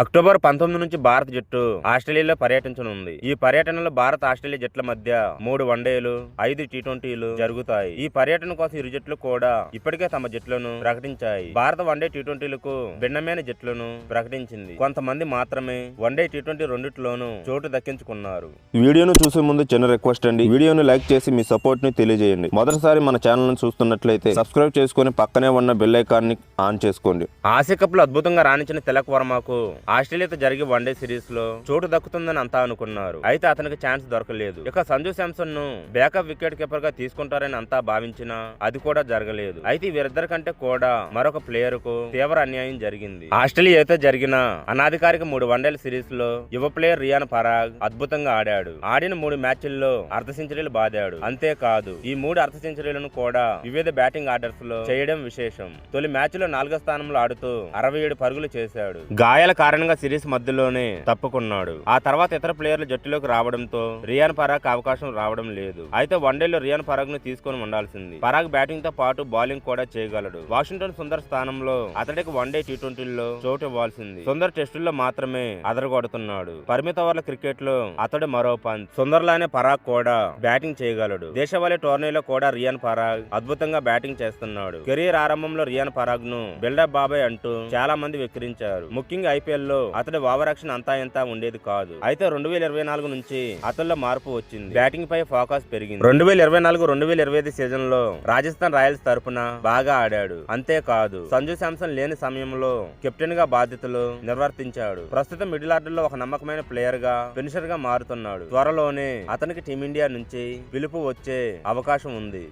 October పంతొమ్మిది నుంచి భారత జట్టు ఆస్ట్రేలియాలో పర్యటించనుంది. ఈ పర్యటనలో భారత ఆస్ట్రేలియా జట్ల మధ్య మూడు వన్డేలు ఐదు టీ ట్వంటీలు జరుగుతాయి. ఈ పర్యటన కోసం ఇరు జట్లు కూడా ఇప్పటికే తమ జట్లను ప్రకటించాయి. భారత వన్డే టీ ట్వంటీలకు భిన్నమైన జట్లను ప్రకటించింది. కొంతమంది మాత్రమే వన్డే టీ ట్వంటీ రెండిట్లోనూ చోటు దక్కించుకున్నారు. వీడియోను చూసే ముందు చిన్న రిక్వెస్ట్ అండి. వీడియోను లైక్ చేసి మీ సపోర్ట్ని తెలియజేయండి. మొదటిసారి మన ఛానల్ను చూస్తున్నట్లయితే సబ్స్క్రైబ్ చేసుకొని పక్కనే ఉన్న బెల్ ఐకాన్ని ఆన్ చేసుకోండి. ఆసియా కప్లో అద్భుతంగా రాణించిన తిలక్ వర్మకు ఆస్ట్రేలియాతో జరిగే వన్డే సిరీస్లో చోటు దక్కుతుందని అంతా అనుకున్నారు. అయితే అతనికి ఛాన్స్ దొరకలేదు. ఇక సంజు శాంసన్ను బ్యాకప్ వికెట్ కీపర్గా తీసుకుంటారని అంతా భావించినా అది కూడా జరగలేదు. అయితే వీరిద్దరి కంటే కూడా మరొక ప్లేయర్కు తీవ్ర అన్యాయం జరిగింది. ఆస్ట్రేలియాతో జరిగిన అనాధికారిక మూడు వన్డేల సిరీస్లో యువ ప్లేయర్ రియాన్ పరాగ్ అద్భుతంగా ఆడాడు. ఆడిన మూడు మ్యాచ్ల్లో అర్ధ సెంచరీలు బాదాడు. అంతేకాదు ఈ మూడు అర్ధ సెంచరీలను కూడా వివిధ బ్యాటింగ్ ఆర్డర్స్లో చేయడం విశేషం. తొలి మ్యాచ్లో నాలుగో స్థానంలో ఆడుతూ అరవై ఏడు పరుగులు చేశాడు. గాయాల కారణంగా సిరీస్ మధ్యలోనే తప్పుకున్నాడు. ఆ తర్వాత ఇతర ప్లేయర్లు జట్టులోకి రావడంతో రియాన్ పరాగ్ అవకాశం రావడం లేదు. అయితే వన్డేలో రియాన్ పరాగ్ను తీసుకొని ఉండాల్సింది. పరాగ్ బ్యాటింగ్తో పాటు బౌలింగ్ కూడా చేయగలడు. వాషింగ్టన్ సుందర్ స్థానంలో అతడికి వన్డే టీ ట్వంటీల్లో చోటు ఇవ్వాల్సింది. సుందర్ టెస్టుల్లో మాత్రమే అదరగొడుతున్నాడు. పరిమిత ఓవర్ల క్రికెట్లో అతడు మరో పంజ్ సుందర్ లానే పరాగ్ కూడా బ్యాటింగ్ చేయగలడు. దేశవాళీ టోర్నీలో కూడా రియాన్ పరాగ్ అద్భుతంగా బ్యాటింగ్ చేస్తున్నాడు. కెరీర్ ఆరంభంలో రియాన్ పరాగ్ను బిల్డప్ బాబాయ్ అంటూ చాలా మంది వెక్కిరించారు. ముఖ్యంగా ఐపీఎల్ లో అతడి వావరక్షణ అంతా ఇంత ఉండేది కాదు. అయితే రెండు వేల ఇరవై నాలుగు నుంచి అతనిలో మార్పు వచ్చింది. బ్యాటింగ్ పై ఫోకస్ పెరిగింది. రెండు వేల ఇరవై నాలుగు రెండు వేల ఇరవై ఐదు సీజన్లో రాజస్థాన్ రాయల్స్ తరఫున బాగా ఆడాడు. అంతేకాదు సంజు శాంసన్ లేని సమయంలో కెప్టెన్గా బాధ్యతలు నిర్వర్తించాడు. ప్రస్తుతం మిడిల్ ఆర్డర్లో ఒక నమ్మకమైన ప్లేయర్గా ఫినిషర్గా మారుతున్నాడు. త్వరలోనే అతనికి టీమిండియా నుంచి పిలుపు వచ్చే అవకాశం ఉంది.